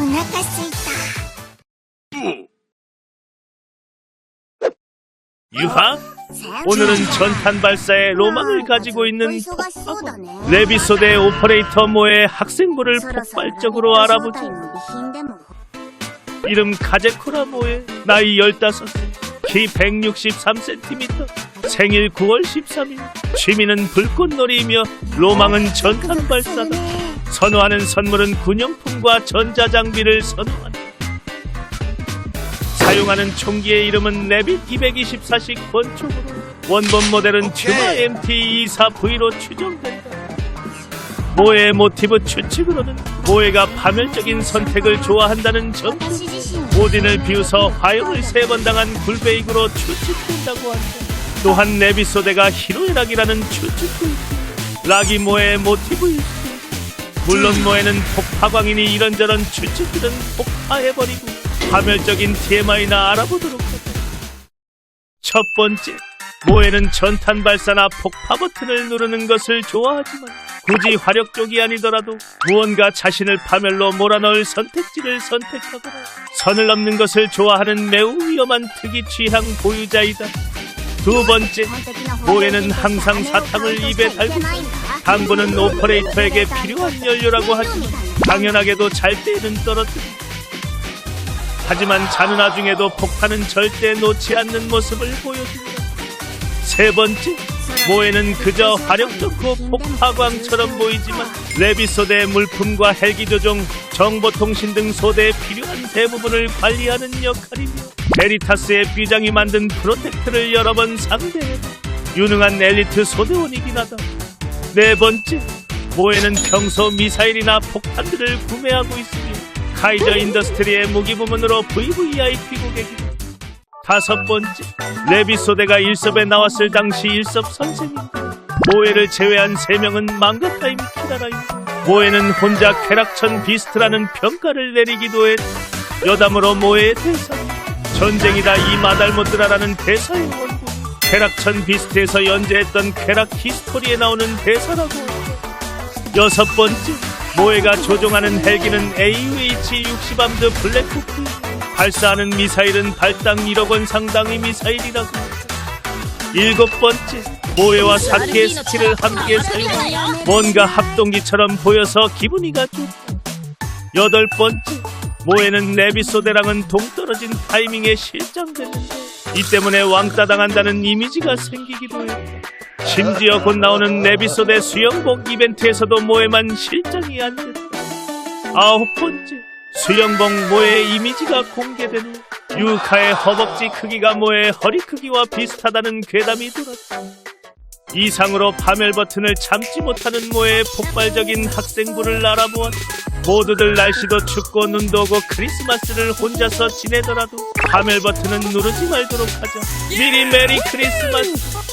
お腹すいた 유하? 오늘은 전탄 발사에 로망을 가지고 있는 레비소대 오퍼레이터 모의 학생부를 폭발적으로 알아보자. 이름 가제코라 모의 나이 15살, 키 163cm, 생일 9월 13일, 취미는 불꽃놀이이며 로망은 전탄 발사다. 선호하는 선물은 군용품과 전자장비를 선호한다. 사용하는 총기의 이름은 레빗 224식 권총으로 원본 모델은 튜마 MT24V로 추정된다. 모의 모티브 추측으로는 모에가 파멸적인 선택을 좋아한다는 점 오딘을 비웃어 화형을 세 번 당한 굴베이그로 추측된다고 한다. 또한 레비소데가 히로에락이라는 추측도 있고 락이 모의 모티브일 수 물론 모에는 폭파광인이 이런저런 추측들은 폭파해버리고 파멸적인 TMI나 알아보도록 하자. 첫 번째, 모에는 전탄 발사나 폭파 버튼을 누르는 것을 좋아하지만 굳이 화력 쪽이 아니더라도 무언가 자신을 파멸로 몰아넣을 선택지를 선택하거나 선을 넘는 것을 좋아하는 매우 위험한 특이 취향 보유자이다. 두 번째, 모에는 항상 사탕을 입에 달고 당분은 오퍼레이터에게 필요한 연료라고 하지만 당연하게도 잘 때는 떨어뜨린다. 하지만 자누나 중에도 폭탄은 절대 놓지 않는 모습을 보여준다. 세 번째, 모에는 그저 화력 좋고 폭파광처럼 보이지만 레비소대 물품과 헬기 조종, 정보통신 등 소대에 필요한 대부분을 관리하는 역할이며 베리타스의 비장이 만든 프로텍트를 여러 번 상대해 유능한 엘리트 소대원이긴 하다. 네 번째, 모에는 평소 미사일이나 폭탄들을 구매하고 있으며 카이저 인더스트리의 무기 부문으로 VVIP 고객이다. 다섯 번째, 레비소대가 일섭에 나왔을 당시 일섭 선생님. 모에를 제외한 세 명은 망가타임 키라라이고 모에는 혼자 쾌락천 비스트라는 평가를 내리기도 했다. 여담으로 모에의 대사 전쟁이다 이 마달못드라라는 대사의 원고 쾌락천 비스트에서 연재했던 쾌락 히스토리에 나오는 대사라고. 여섯 번째, 모에가 조종하는 헬기는 AUH-60 암드 블랙호크. 발사하는 미사일은 발당 1억 원 상당의 미사일이라고. 일곱 번째, 모에와 사키의 스킬을 함께 사용. 뭔가 합동기처럼 보여서 기분이가 좋다. 여덟 번째, 모에는 레비소 대랑은 동떨어진 타이밍에 실장됐는데 이 때문에 왕따 당한다는 이미지가 생기기도 했다. 심지어 곧 나오는 레비소 대 수영복 이벤트에서도 모에만 실장이 안 됐다. 아홉 번째, 수영복 모의 이미지가 공개된 후 유카의 허벅지 크기가 모의 허리 크기와 비슷하다는 괴담이 돌았다. 이상으로 파멸 버튼을 참지 못하는 모의 폭발적인 학생부를 알아보았다. 모두들 날씨도 춥고 눈도 오고 크리스마스를 혼자서 지내더라도 파멸 버튼은 누르지 말도록 하자. 미리 메리 크리스마스!